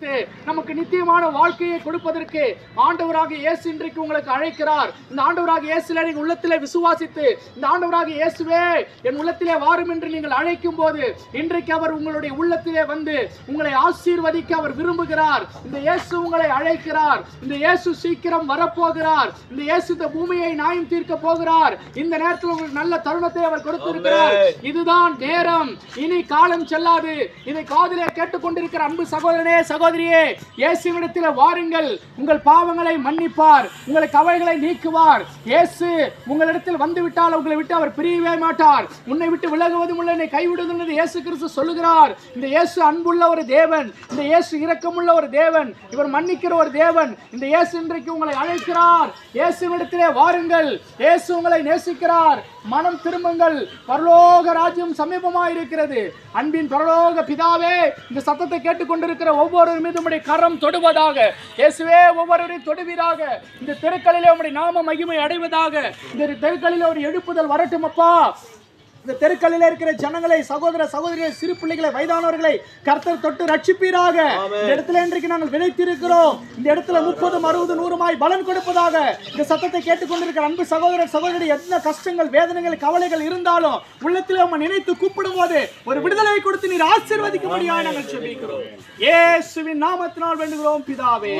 நமக்கு நித்தியமான வாழ்க்கையை கொடுப்பதற்கு ஆண்டவராக இயேசு இன்றைக்கு உங்களுக்கு அழைக்கிறார். இந்த ஆண்டவராக இயேசுல நீங்கள் உள்ளத்திலே விசுவாசித்து இந்த ஆண்டவராக இயேசுவே என் உள்ளத்திலே வாரும் என்று நீங்கள் அழைக்கும் போது இன்றைக்கு அவர் உங்களுடைய உள்ளத்திலே வந்து உங்களை ஆசீர்வதிக்க அவர் விரும்புகிறார். இந்த இயேசு உங்களை அழைக்கிறார். இந்த இயேசு சீக்கிரம் வரப்போகிறார். இந்த இயேசு இந்த பூமியை நியாயம் தீர்க்க போகிறார். இந்த நேரத்தில் உங்களுக்கு நல்ல தருணத்தை அவர் கொடுத்திருக்கிறார். இதுதான் நேரம். இனி காலம் செல்லாது. இதை காதிலே கேட்டுக்கொண்டிருக்கிற அன்பு சகோதரனே சகோதரியே இயேசுவிடத்தில் வாருங்கள். உங்கள் பாவங்களை மன்னிப்பார். உங்களை கவலைகளை நீக்குவார். இயேசு உங்களிடத்தில் வந்துவிட்டால் உங்களை விட்டு அவர் பிரியவே மாட்டார். உன்னை விட்டு விலகுவதும் இல்லை என்னை கைவிடுவதும் என்று இயேசு கிறிஸ்து சொல்லுகிறார். இந்த இயேசு அன்புள்ள ஒரு தேவன். இந்த இயேசு இரக்கமுள்ள ஒரு தேவன். இவர் மன்னிக்கிற ஒரு தேவன். இந்த இயேசு இன்றைக்கு உங்களை அழைக்கிறார். இயேசுவிடத்திலே வாருங்கள். இயேசு உங்களை நேசிக்கிறார். மனம் திரும்புங்கள். பரலோக ராஜ்யம் சமீபமாக இருக்கிறது அன்பின் பரலோக பிதாவே இந்த சத்தத்தை கேட்டுக்கொண்டிருக்கிற ஒவ்வொரு மீதும் உம்முடைய கரம் தொடுவதாக. இயேசுவே ஒவ்வொருவரையும் தொடுவீராக. இந்த தெருக்களிலே உம்முடைய நாம மகிமை அடைவதாக. இந்த தெருக்களிலே ஒரு எழுப்புதல் வரட்டும் அப்பா. இந்த தெருக்களில் இருக்கிற ஜனங்களை சகோதர சகோதரிகளை சிறு பிள்ளைகளை வயதானவர்களை கர்த்தர் தொட்டு ரட்சிப்பீராக. இந்த இடத்துல இன்றைக்கு நாங்கள் விதைத்திருக்கிறோம். இந்த இடத்துல முப்பது அறுபது நூறுமாய் பலன் கொடுப்பதாக இந்த சத்தத்தை கேட்டுக்கொண்டிருக்கிற அன்பு சகோதர சகோதரி எத்தனை கஷ்டங்கள் வேதனைகள் கவலைகள் இருந்தாலும் உள்ளத்தில் நம்ம நினைத்து கூப்பிடும் போது ஒரு விடுதலை கொடுத்து நீர் ஆசீர்வதிக்கும்படியாக நாங்கள் செபிக்கிறோம். இயேசுவின் நாமத்தினால் வேண்டுகிறோம் பிதாவே.